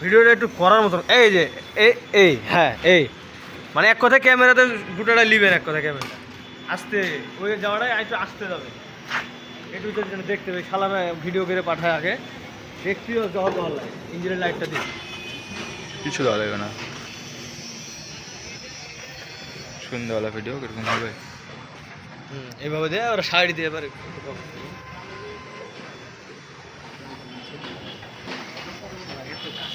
ভিডিওটা একটু করার মতন। এই যে এই এই হ্যাঁ এই। মানে এক কথায় ক্যামেরাতে দুটোটা লিবেন এক কথায় ক্যামেরা আসতে ওই যাওয়াটাই একটু আসতে যাবে। একটু যেন দেখতে হবে শালারা ভিডিও করে পাঠায় আগে। দেখতেও জল জল লাগে ইঞ্জিনের লাইটটা দিয়ে। কিছু দেওয়া লাগবে না। সন্ধ্যাবেলা ভিডিও কীরকম হবে? হুম এইভাবে দিয়ে ওরা শাড়ি দিয়ে এবারে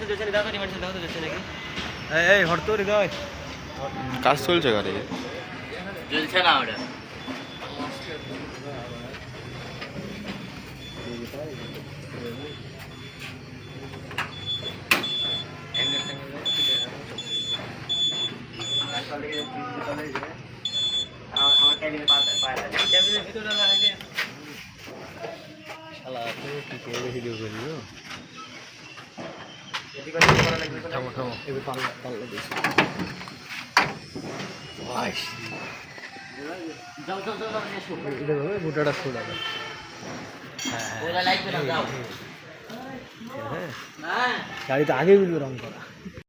টায়ারই খাবে না গো হ্যাঁ কয়টা সাদা তিনটে হলুদ এই, এই হরতো হৃদয় কাজ চলছে গাড়ি। জ্বলছে না ওটা। শালা তুই কি করে ভিডিও করলি? গোটাটা লাইট করে দাও। হ্যাঁ হ্যাঁ। গাড়িতে আগে বলব রং করা।